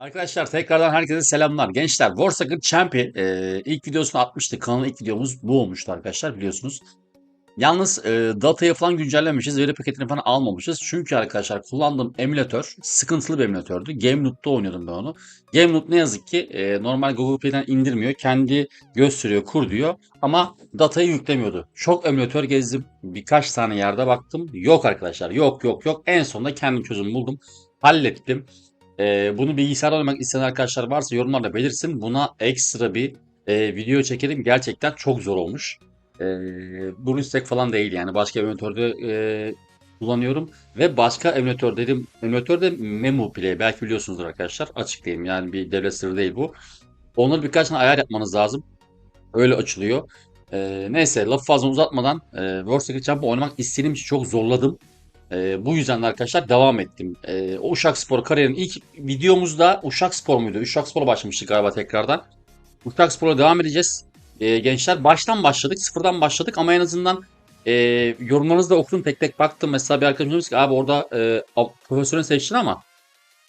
Arkadaşlar tekrardan herkese selamlar. Gençler Warsacker Champion e, ilk videosunu atmıştık. Kanalın ilk videomuz bu olmuştu arkadaşlar biliyorsunuz. Yalnız e, datayı falan güncellememişiz. Veri paketini falan almamışız. Çünkü arkadaşlar kullandığım emülatör sıkıntılı bir emülatördü. GameLoot'ta oynuyordum ben onu. GameLoot ne yazık ki e, normal Google Play'den indirmiyor. Kendi gösteriyor, kur diyor. Ama datayı yüklemiyordu. Çok emülatör gezdim. Birkaç tane yerde baktım. Yok arkadaşlar. Yok yok yok. En sonunda kendim çözüm buldum. Hallettim. Ee, bunu bilgisayarda oynamak isteyen arkadaşlar varsa yorumlarda belirsin. Buna ekstra bir e, video çekelim. Gerçekten çok zor olmuş. Ee, bu istek falan değil yani. Başka emülatörde e, kullanıyorum. Ve başka emülatör dedim. Emülatör de Memo Play. Belki biliyorsunuzdur arkadaşlar. Açık diyeyim yani bir devlet sırrı değil bu. Onları birkaç tane ayar yapmanız lazım. Öyle açılıyor. Ee, neyse lafı fazla uzatmadan e, World Secret Champion oynamak istediğim için çok zorladım. Ee, bu yüzden de arkadaşlar devam ettim. Ee, o Uşak Spor kariyerin ilk videomuzda Uşak Spor muydu? Uşak Spor'a başlamıştık galiba tekrardan. Uşak Spor'a devam edeceğiz. Ee, gençler baştan başladık, sıfırdan başladık ama en azından e, yorumlarınızı da okudum tek tek baktım. Mesela bir arkadaşım demiş ki abi orada e, profesyonel seçtin ama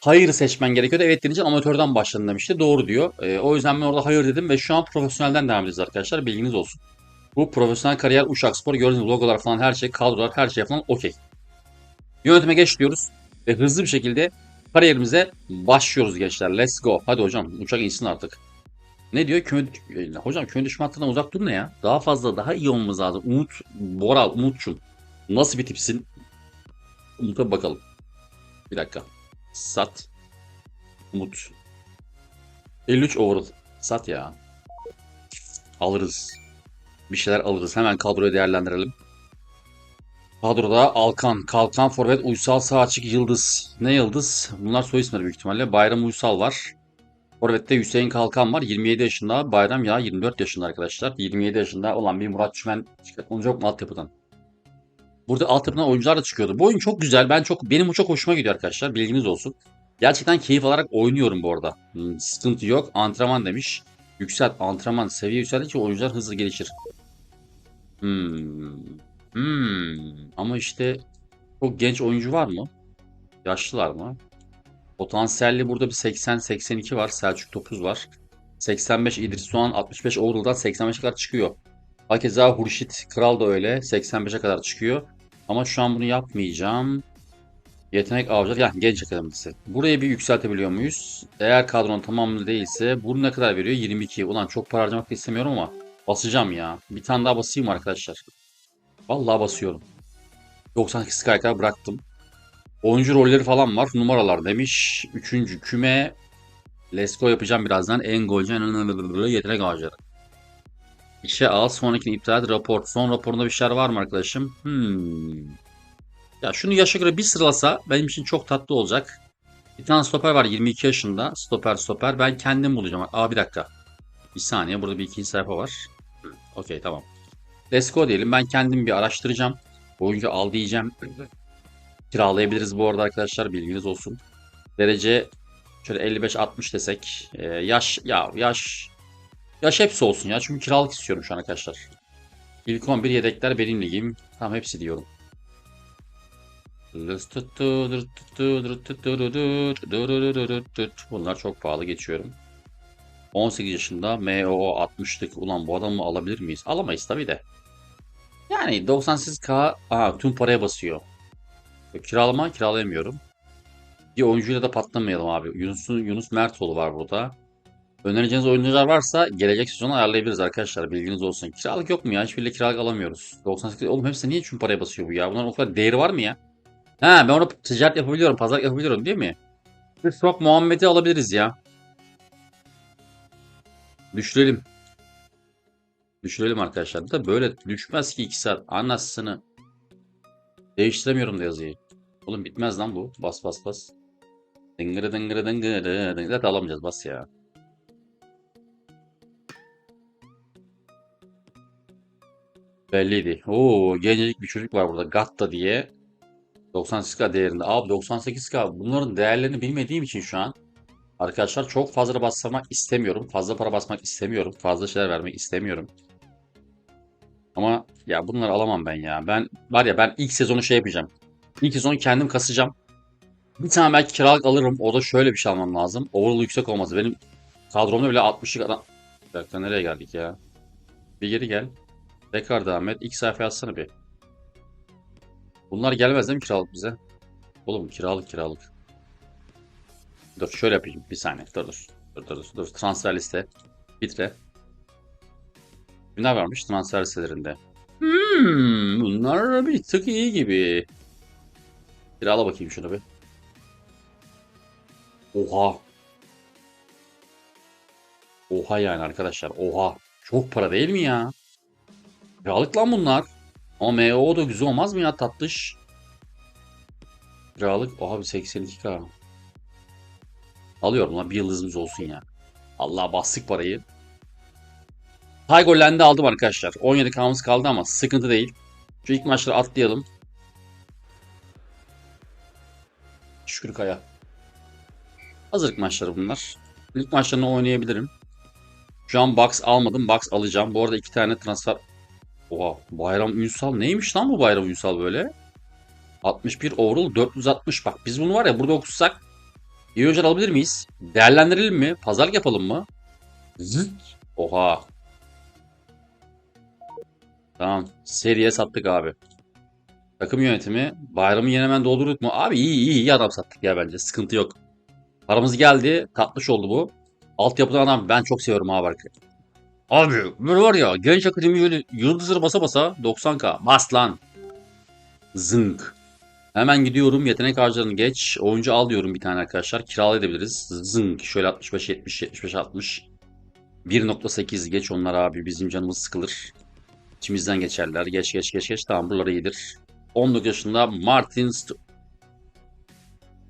hayır seçmen gerekiyordu. Evet denince amatörden başladın demişti. Doğru diyor. E, o yüzden ben orada hayır dedim ve şu an profesyonelden devam edeceğiz arkadaşlar. Bilginiz olsun. Bu profesyonel kariyer Uşak Spor. Gördüğünüz logolar falan her şey, kadrolar her şey falan okey. Yönetime geç diyoruz ve hızlı bir şekilde kariyerimize başlıyoruz gençler. Let's go. Hadi hocam uçak insin artık. Ne diyor? Köy, hocam köy düşman hattından uzak dur ne ya? Daha fazla daha iyi olmamız lazım. Umut, Boral, Umut'cum. Nasıl bir tipsin? Umut'a bakalım. Bir dakika. Sat. Umut. 53 overall. Sat ya. Alırız. Bir şeyler alırız. Hemen kadroyu değerlendirelim. Kadroda Alkan, Kalkan, Forvet, Uysal, sağ açık, Yıldız. Ne Yıldız? Bunlar soy isimleri büyük ihtimalle. Bayram Uysal var. Forvet'te Hüseyin Kalkan var. 27 yaşında. Bayram ya 24 yaşında arkadaşlar. 27 yaşında olan bir Murat Çimen çıkartılacak mı altyapıdan? Burada altyapıdan oyuncular da çıkıyordu. Bu oyun çok güzel. Ben çok benim çok hoşuma gidiyor arkadaşlar. Bilginiz olsun. Gerçekten keyif alarak oynuyorum bu arada. Hmm, sıkıntı yok. Antrenman demiş. Yükselt antrenman. Seviye yükseldikçe oyuncular hızlı gelişir. Hmm. Hmm. Ama işte çok genç oyuncu var mı? Yaşlılar mı? Potansiyelli burada bir 80-82 var. Selçuk Topuz var. 85 İdris Doğan 65 Oğrul'dan 85'e kadar çıkıyor. Hakeza Hurşit Kral da öyle 85'e kadar çıkıyor. Ama şu an bunu yapmayacağım. Yetenek avcılar yani genç akademisi. Burayı bir yükseltebiliyor muyuz? Eğer kadron tamamlı değilse bu ne kadar veriyor? 22. Ulan çok para harcamak istemiyorum ama basacağım ya. Bir tane daha basayım arkadaşlar. Vallahi basıyorum. 98 kadar bıraktım. Oyuncu rolleri falan var. Numaralar demiş. Üçüncü küme. Let's go yapacağım birazdan. En golcü yetenek ağacları. İşe al. Sonrakini iptal et. Rapor. Son raporunda bir şeyler var mı arkadaşım? Hmm. Ya şunu yaşa göre bir sıralasa benim için çok tatlı olacak. Bir tane stoper var 22 yaşında. Stoper stoper. Ben kendim bulacağım. Aa bir dakika. Bir saniye. Burada bir ikinci sayfa var. Okey tamam. Let's go diyelim. Ben kendim bir araştıracağım. Oyuncu al diyeceğim. Kiralayabiliriz bu arada arkadaşlar. Bilginiz olsun. Derece şöyle 55-60 desek. Ee, yaş ya yaş yaş hepsi olsun ya. Çünkü kiralık istiyorum şu an arkadaşlar. İlk 11 yedekler benim ligim. Tamam hepsi diyorum. Bunlar çok pahalı geçiyorum. 18 yaşında MO 60'lık. Ulan bu adamı alabilir miyiz? Alamayız tabii de. Yani 98k Aa, tüm paraya basıyor. Kiralama kiralayamıyorum. Bir oyuncuyla da patlamayalım abi. Yunus, Yunus Mertoğlu var burada. Önereceğiniz oyuncular varsa gelecek sezonu ayarlayabiliriz arkadaşlar. Bilginiz olsun. Kiralık yok mu ya? Hiçbiriyle kiralık alamıyoruz. 98 oğlum hepsi niye tüm paraya basıyor bu ya? Bunların o kadar değeri var mı ya? Ha ben onu ticaret yapabiliyorum. Pazar yapabiliyorum değil mi? Swap Muhammed'i alabiliriz ya. Düşürelim. Düşürelim arkadaşlar. Da böyle düşmez ki 2 saat. Anasını. Değiştiremiyorum da yazıyı. Oğlum bitmez lan bu. Bas bas bas. Dıngırı dıngırı dıngırı dıngırı. Zaten alamayacağız bas ya. Belliydi. Oo gencecik bir çocuk var burada. Gatta diye. 98k değerinde. Abi 98k bunların değerlerini bilmediğim için şu an arkadaşlar çok fazla basmak istemiyorum. Fazla para basmak istemiyorum. Fazla şeyler vermek istemiyorum. Ama ya bunları alamam ben ya. Ben var ya ben ilk sezonu şey yapacağım. İlk sezonu kendim kasacağım. Bir tane belki kiralık alırım. O da şöyle bir şey almam lazım. Overall yüksek olması. Benim kadromda bile 60'lık adam... Bir nereye geldik ya? Bir geri gel. Tekrar devam et. İlk sayfaya atsana bir. Bunlar gelmez değil mi kiralık bize? Oğlum kiralık kiralık. Dur şöyle yapayım. Bir saniye. Dur. Dur dur dur. dur. Transfer liste. Bitre. Ne varmış transfer listelerinde? Hmm, bunlar bir tık iyi gibi. Kirala bakayım şunu bir. Oha. Oha yani arkadaşlar. Oha. Çok para değil mi ya? Kiralık lan bunlar. Ama MO da güzel olmaz mı ya tatlış? Kiralık. Oha bir 82k. Alıyorum lan bir yıldızımız olsun ya. Allah bastık parayı. Tigerland'i aldım arkadaşlar. 17 k'mız kaldı ama sıkıntı değil. Şu ilk maçları atlayalım. Şükür Kaya. Hazırlık maçları bunlar. İlk maçlarını oynayabilirim. Şu an box almadım. Box alacağım. Bu arada iki tane transfer... Oha Bayram Ünsal. Neymiş lan bu Bayram Ünsal böyle? 61 overall 460. Bak biz bunu var ya burada okusak iyi oyuncular alabilir miyiz? Değerlendirelim mi? Pazarlık yapalım mı? Zıt. Oha. Tamam. Seriye sattık abi. Takım yönetimi. Bayramı yenemen doldurduk mu? Abi iyi iyi iyi adam sattık ya bence. Sıkıntı yok. Paramız geldi. Tatlış oldu bu. Altyapıdan adam ben çok seviyorum abi arkadaşlar. Abi böyle var ya genç akademi yıldızları basa basa 90k. Bas lan. Zınk. Hemen gidiyorum yetenek harclarını geç. Oyuncu al diyorum bir tane arkadaşlar. Kiralayabiliriz. Zınk. Şöyle 65 70 75 60. 1.8 geç onlar abi bizim canımız sıkılır. İçimizden geçerler. Geç geç geç geç. Tamam buraları iyidir. 19 yaşında Martin St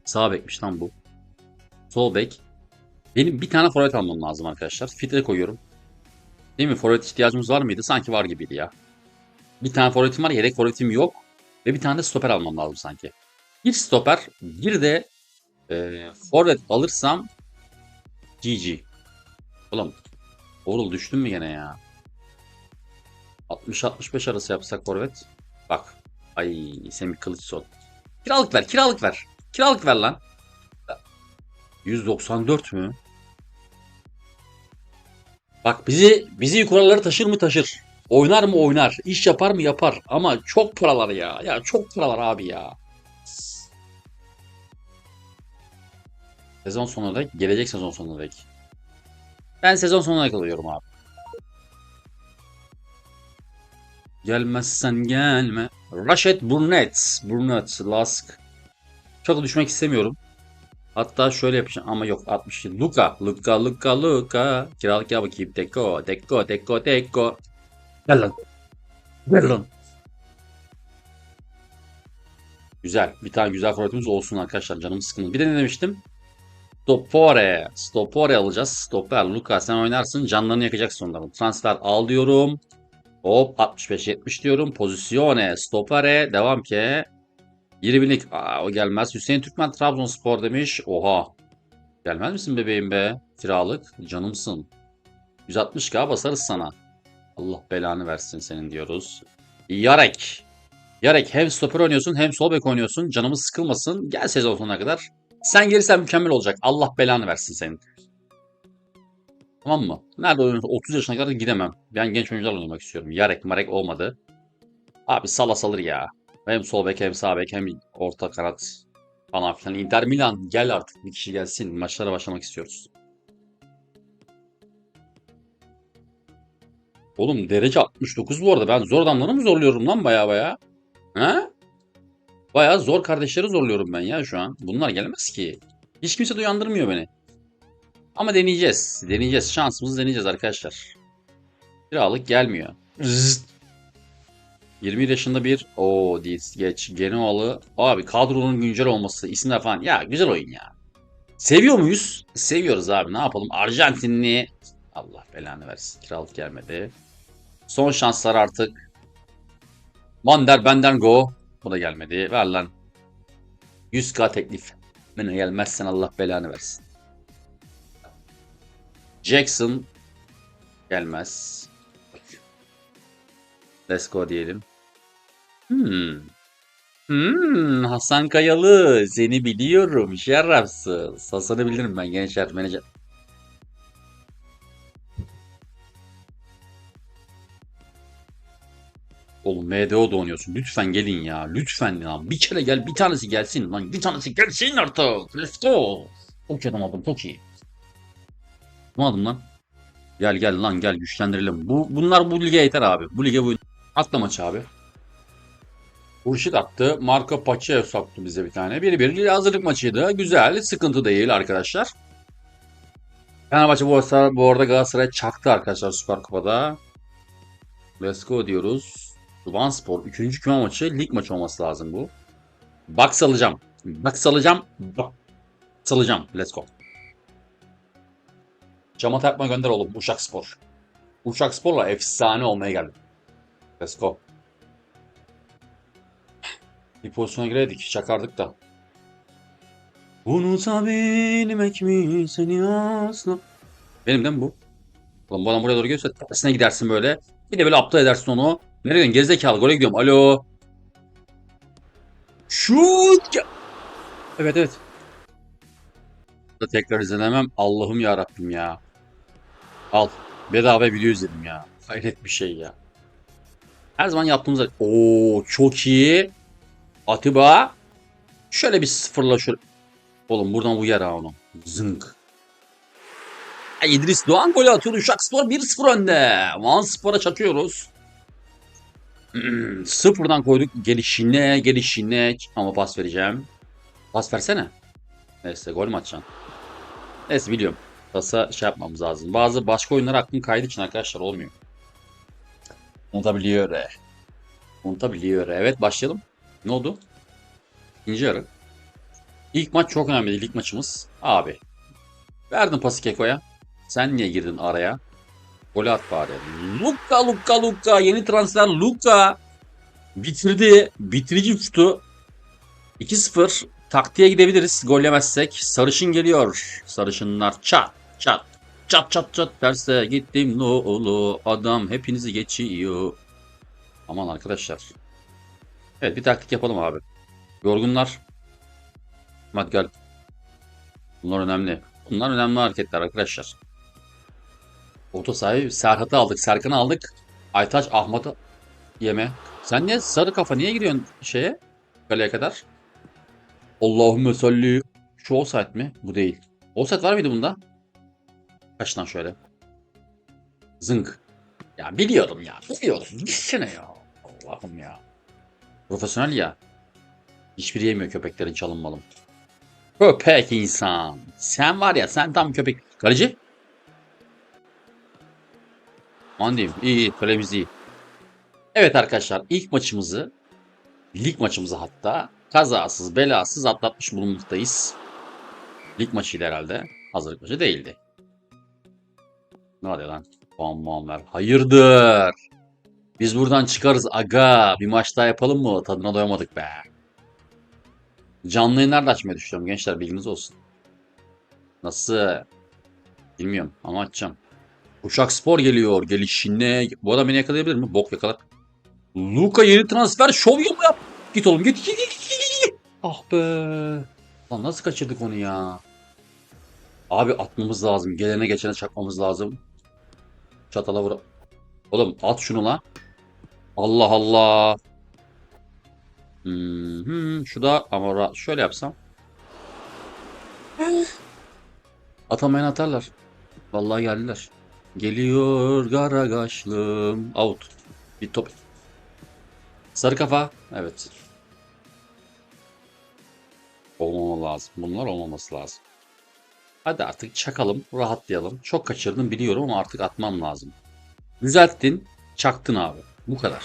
Sağ bekmiş lan bu. Sol bek. Benim bir tane forvet almam lazım arkadaşlar. Fitre koyuyorum. Değil mi? Forvet ihtiyacımız var mıydı? Sanki var gibiydi ya. Bir tane forvetim var. Yedek forvetim yok. Ve bir tane de stoper almam lazım sanki. Bir stoper. Bir de e, forvet alırsam GG. Ulan Oğlum düştün mü gene ya? 60-65 arası yapsak forvet. Bak. Ay Semih Kılıçsoy. Kiralık ver, kiralık ver. Kiralık ver lan. 194 mü? Bak bizi bizi yukarıları taşır mı taşır. Oynar mı oynar. İş yapar mı yapar. Ama çok paralar ya. Ya çok paralar abi ya. Sezon sonuna dek. Gelecek sezon sonuna dek. Ben sezon sonuna kalıyorum abi. Gelmezsen gelme. Rashid Burnett. Burnett. Lask. Çok düşmek istemiyorum. Hatta şöyle yapacağım ama yok 60. Luka. Luka Luka Luka. Kiralık ya bakayım. Deko. Deko. Deko. Deko. Gel lan. Gel lan. Güzel. Bir tane güzel forvetimiz olsun arkadaşlar. Canım sıkıldı. Bir de ne demiştim? Stopore. Stopore alacağız. Stoper. Luka sen oynarsın. Canlarını yakacaksın onların. Transfer al diyorum. Hop 65-70 diyorum. Pozisyone. Stopere. Devam ki. 20'lik. Aa, o gelmez. Hüseyin Türkmen Trabzonspor demiş. Oha. Gelmez misin bebeğim be? Kiralık. Canımsın. 160k basarız sana. Allah belanı versin senin diyoruz. Yarek. Yarek hem stoper oynuyorsun hem sol bek oynuyorsun. Canımız sıkılmasın. Gel sezon sonuna kadar. Sen gelirsen mükemmel olacak. Allah belanı versin senin. Tamam mı? Nerede oynuyorsun? 30 yaşına kadar gidemem. Ben genç oyuncularla oynamak istiyorum. Yarek marek olmadı. Abi sala salır ya. Hem sol bek hem sağ bek hem orta kanat falan filan. Inter Milan gel artık bir kişi gelsin. Maçlara başlamak istiyoruz. Oğlum derece 69 bu arada. Ben zor adamları mı zorluyorum lan baya baya? Ha? Baya zor kardeşleri zorluyorum ben ya şu an. Bunlar gelmez ki. Hiç kimse de uyandırmıyor beni. Ama deneyeceğiz. Deneyeceğiz. Şansımızı deneyeceğiz arkadaşlar. Kiralık gelmiyor. Zzt. 21 yaşında bir o geç Genoalı. Abi kadronun güncel olması, isimler falan. Ya güzel oyun ya. Seviyor muyuz? Seviyoruz abi. Ne yapalım? Arjantinli Allah belanı versin. Kiralık gelmedi. Son şanslar artık. Vander benden go. Bu da gelmedi. Ver lan. 100k teklif. Bana gelmezsen Allah belanı versin. Jackson gelmez. Let's go diyelim. Hmm. Hmm, Hasan Kayalı. Seni biliyorum. Şerefsiz. Hasan'ı bilirim ben gençler menajer. Oğlum MDO'da oynuyorsun. Lütfen gelin ya. Lütfen lan. Bir kere gel. Bir tanesi gelsin lan. Bir tanesi gelsin artık. Let's go. Çok iyi adam Çok iyi. Tutmadım lan. Gel gel lan gel güçlendirelim. Bu, bunlar bu lige yeter abi. Bu lige bu. Atla maçı abi. Hurşit attı. Marco Pacheco soktu bize bir tane. Bir bir hazırlık maçıydı. Güzel. Sıkıntı değil arkadaşlar. Fenerbahçe bu bu arada Galatasaray çaktı arkadaşlar Süper Kupa'da. Let's go diyoruz. Van Spor 3. küme maçı lig maçı olması lazım bu. Bak salacağım. Bak salacağım. Bak salacağım. Let's go. Cama takma gönder oğlum. Uşak Spor. Uşak Spor'la efsane olmaya geldim. Let's go. Bir pozisyona gireydik. Çakardık da. Unutabilmek mi seni asla? Benim değil mi bu? Ulan bu adam buraya doğru geliyorsa tersine gidersin böyle. Bir de böyle aptal edersin onu. Nereye gidiyorsun? Gerizekalı. Gole gidiyorum. Alo. Şut! Evet evet. Da tekrar izlenemem. Allah'ım ya Rabbim ya. Al. Bedava video izledim ya. Hayret bir şey ya. Her zaman yaptığımız... Oo çok iyi. Atiba. Şöyle bir sıfırla şöyle. Oğlum buradan bu yer ha onu. Zınk. İdris Doğan golü atıyor. Uşak Spor 1-0 önde. Van Spor'a çakıyoruz. Sıfırdan koyduk. Gelişine gelişine. Ama pas vereceğim. Pas versene. Neyse gol mü atacaksın? Neyse biliyorum. Pasa şey yapmamız lazım. Bazı başka oyunlar aklım kaydı için arkadaşlar olmuyor. Unutabiliyor. e. Unutabiliyor. Evet başlayalım. Ne oldu? İkinci yarı. İlk maç çok önemliydi. İlk maçımız. Abi. Verdin pası Keko'ya. Sen niye girdin araya? Golü at bari. Luka Luka Luka. Yeni transfer Luka. Bitirdi. Bitirici şutu. 2-0. Taktiğe gidebiliriz. Gol yemezsek. Sarışın geliyor. Sarışınlar çat çat. Çat çat çat terse gittim lolu adam hepinizi geçiyor. Aman arkadaşlar. Evet bir taktik yapalım abi. Yorgunlar. Hadi gel. Bunlar önemli. Bunlar önemli hareketler arkadaşlar. Oto sahibi Serhat'ı aldık. Serkan'ı aldık. Aytaç Ahmet'ı yeme. Sen niye sarı kafa niye giriyorsun şeye? Kaleye kadar. Allahümme salli. Şu offside mi? Bu değil. Offside var mıydı bunda? Kaç lan şöyle. Zınk. Ya biliyorum ya. Biliyorum. Gitsene ya. Allah'ım ya. Profesyonel ya. Hiçbiri yemiyor köpeklerin çalınmalım. Köpek insan. Sen var ya sen tam köpek. Kaleci? Aman diyeyim. İyi iyi. Kalemiz iyi. Evet arkadaşlar ilk maçımızı lig maçımızı hatta kazasız belasız atlatmış bulunmaktayız. Lig maçıydı herhalde. Hazırlık maçı değildi. Ne hadi lan? Puan muan ver. Hayırdır? Biz buradan çıkarız aga. Bir maç daha yapalım mı? Tadına doyamadık be. Canlı yayınlar da açmayı düşünüyorum gençler bilginiz olsun. Nasıl? Bilmiyorum ama açacağım. Uşak Spor geliyor gelişine. Bu adam beni yakalayabilir mi? Bok yakalar. Luka yeni transfer şov yap? Git oğlum git git git, git, git. Ah be. Lan nasıl kaçırdık onu ya? Abi atmamız lazım. Gelene geçene çakmamız lazım. Çatala vur. Oğlum at şunu la. Allah Allah. Hmm, hmm, şu da ama şöyle yapsam. Atamayan atarlar. Vallahi geldiler. Geliyor garagaşlım. Out. Bir top. Sarı kafa. Evet. Olmamalı lazım. Bunlar olmaması lazım. Hadi artık çakalım, rahatlayalım. Çok kaçırdım biliyorum ama artık atmam lazım. Düzelttin, çaktın abi. Bu kadar.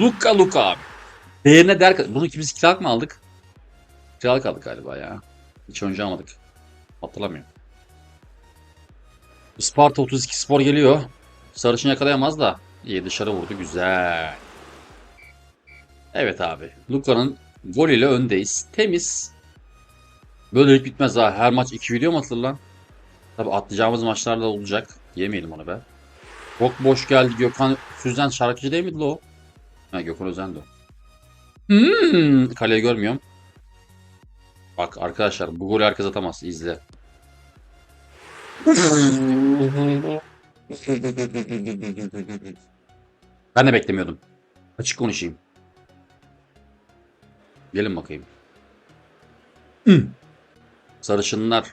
Luka Luka abi. Değerine der... Bunu ikimiz kiralık mı aldık? Kiralık aldık galiba ya. Hiç önce almadık. Hatırlamıyorum. Sparta 32 spor geliyor. Sarışın yakalayamaz da. İyi dışarı vurdu. Güzel. Evet abi. Luka'nın gol ile öndeyiz. Temiz. Böylelik bitmez ha. Her maç 2 video mu atılır lan? Tabi atlayacağımız maçlarda olacak. Yemeyelim onu be. Çok boş geldi Gökhan Süzen şarkıcı değil miydi o? Ha Gökhan Özen'di o. Hmm, kaleyi görmüyorum. Bak arkadaşlar bu golü herkes atamaz. İzle. Ben de beklemiyordum. Açık konuşayım. Gelin bakayım. Sarışınlar.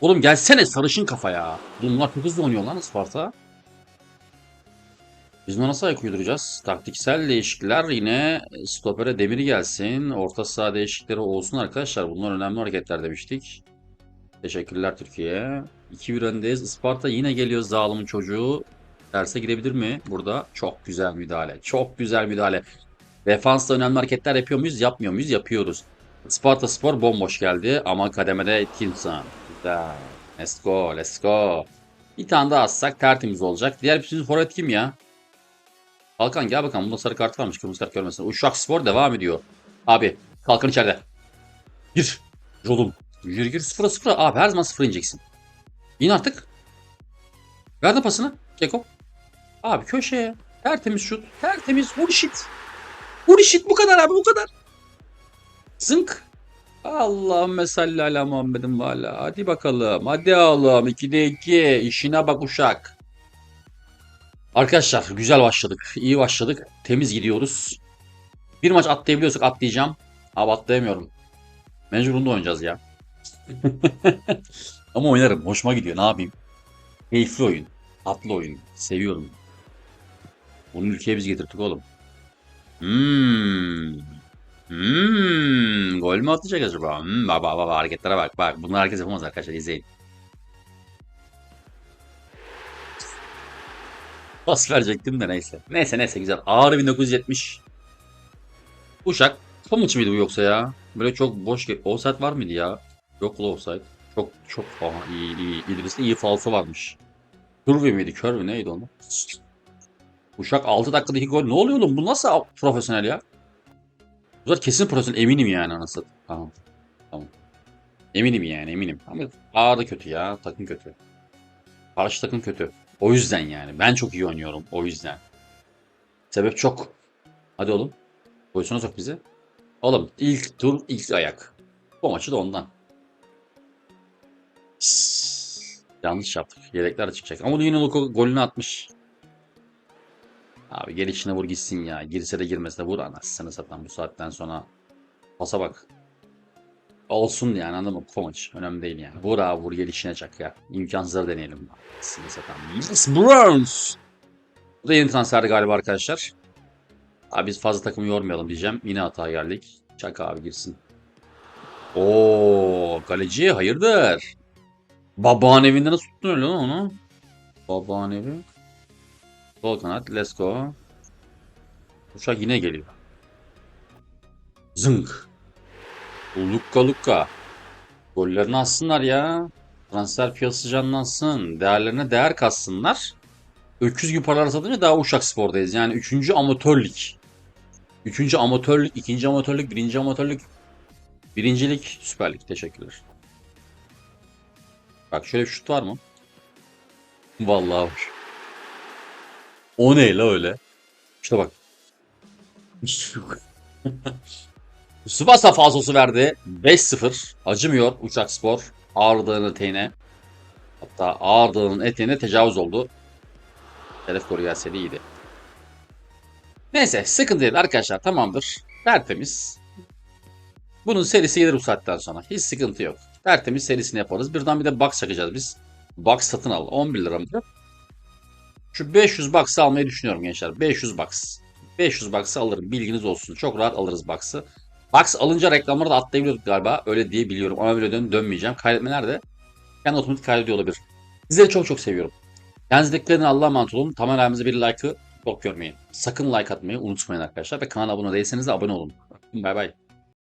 Oğlum gelsene sarışın kafa ya. Bunlar çok hızlı oynuyor lan Sparta. Biz buna nasıl ayak uyduracağız? Taktiksel değişiklikler yine stopere demir gelsin. Orta saha değişiklikleri olsun arkadaşlar. Bunlar önemli hareketler demiştik. Teşekkürler Türkiye. 2-1 öndeyiz. Isparta yine geliyor zalimin çocuğu. Derse girebilir mi burada? Çok güzel müdahale. Çok güzel müdahale. Defansta önemli hareketler yapıyor muyuz? Yapmıyor muyuz? Yapıyoruz. Sparta Spor bomboş geldi ama kademede Timson. Güzel. Let's go, let's go. Bir tane daha atsak tertemiz olacak. Diğer sürü forvet kim ya? Kalkan gel bakalım. Bunda sarı kart varmış. Kırmızı kart görmesin. Uşak Spor devam ediyor. Abi Kalkan içeride. Gir. Rolum. Yürü gir sıfıra sıfıra. Abi her zaman sıfıra ineceksin. İn artık. Ver de pasını. Keko. Abi köşeye. Tertemiz şut. Tertemiz. Vur işit. Vur işit bu kadar abi bu kadar. Zınk. Allahümme salli ala Muhammedin ve ala. Hadi bakalım. Hadi oğlum. 2'de 2. İşine bak uşak. Arkadaşlar güzel başladık. İyi başladık. Temiz gidiyoruz. Bir maç atlayabiliyorsak atlayacağım. Abi atlayamıyorum. Mecburunda oynayacağız ya. Ama oynarım. Hoşuma gidiyor. Ne yapayım? Keyifli oyun. Tatlı oyun. Seviyorum. Bunu ülkeye biz getirdik oğlum. Hmm. Hmm. Gol mü atacak acaba? Hmm. Baba baba hareketlere bak. Bak bunlar herkes yapamaz arkadaşlar. İzleyin. Pas verecektim de neyse. Neyse neyse güzel. Ağrı 1970. Uşak. Maçı mıydı bu yoksa ya? Böyle çok boş. ge- Offside var mıydı ya? Yok la offside. Çok çok aha, iyi iyi. İdris'te iyi falso varmış. Curve miydi? Curve neydi onu? Uşak 6 dakikadaki gol. Ne oluyor oğlum? Bu nasıl profesyonel ya? Bunlar kesin profesyonel. Eminim yani anasını. Tamam. Tamam. Eminim yani eminim. Ama ağır kötü ya. Takım kötü. Karşı takım kötü. O yüzden yani. Ben çok iyi oynuyorum. O yüzden. Sebep çok. Hadi oğlum. Pozisyona sok bizi. Oğlum ilk tur ilk ayak. Bu maçı da ondan. Yanlış yaptık. Yedekler çıkacak. Ama yine Luko golünü atmış. Abi gelişine vur gitsin ya. Girse de girmese de vur anasını satan bu saatten sonra. Pasa bak. Olsun yani anladın mı? Maçı. Önemli değil yani. Vur abi vur gelişine çak ya. İmkansızları deneyelim. Anasını satan. Yes Browns. Bu da yeni transferdi galiba arkadaşlar. Abi biz fazla takımı yormayalım diyeceğim. Yine hata geldik. Çak abi girsin. Oo, kaleci hayırdır? Babaan evinde nasıl tuttun öyle onu? Babaan evi. Sol kanat. Let's go. Uşak yine geliyor. Zınk. Lukka lukka. Gollerini atsınlar ya. Transfer piyasası canlansın. Değerlerine değer katsınlar. Öküz gibi paralar satınca daha Uşak Spor'dayız. Yani 3. amatörlük. 3. amatörlük, 2. amatörlük, 1. amatörlük, birincilik, Süper Lig. Teşekkürler. Bak şöyle bir şut var mı? Vallahi var. O ne la öyle? İşte bak. Tsubasa falsosu verdi. 5-0. Acımıyor Uçak Spor. Ağrı Dağı'nın eteğine. Hatta Ağrı Dağı'nın eteğine tecavüz oldu. Hedef golü gelseydi iyiydi. Neyse sıkıntı değil arkadaşlar tamamdır. Tertemiz. Bunun serisi gelir bu saatten sonra. Hiç sıkıntı yok. Tertemiz serisini yaparız. Birden bir de box çakacağız biz. Box satın al. 11 lira mı? Şu 500 box'ı almayı düşünüyorum gençler. 500 box. 500 box'ı alırım. Bilginiz olsun. Çok rahat alırız box'ı. Box alınca reklamları da atlayabiliyorduk galiba. Öyle diye biliyorum. Ama böyle dön dönmeyeceğim. Kaydetmeler de kendi otomatik kaydediyor olabilir. Sizleri çok çok seviyorum. Kendinize dikkat edin. Allah'a emanet olun. Tamer abimize bir like'ı çok görmeyin. Sakın like atmayı unutmayın arkadaşlar. Ve kanala abone değilseniz de abone olun. Bay bay.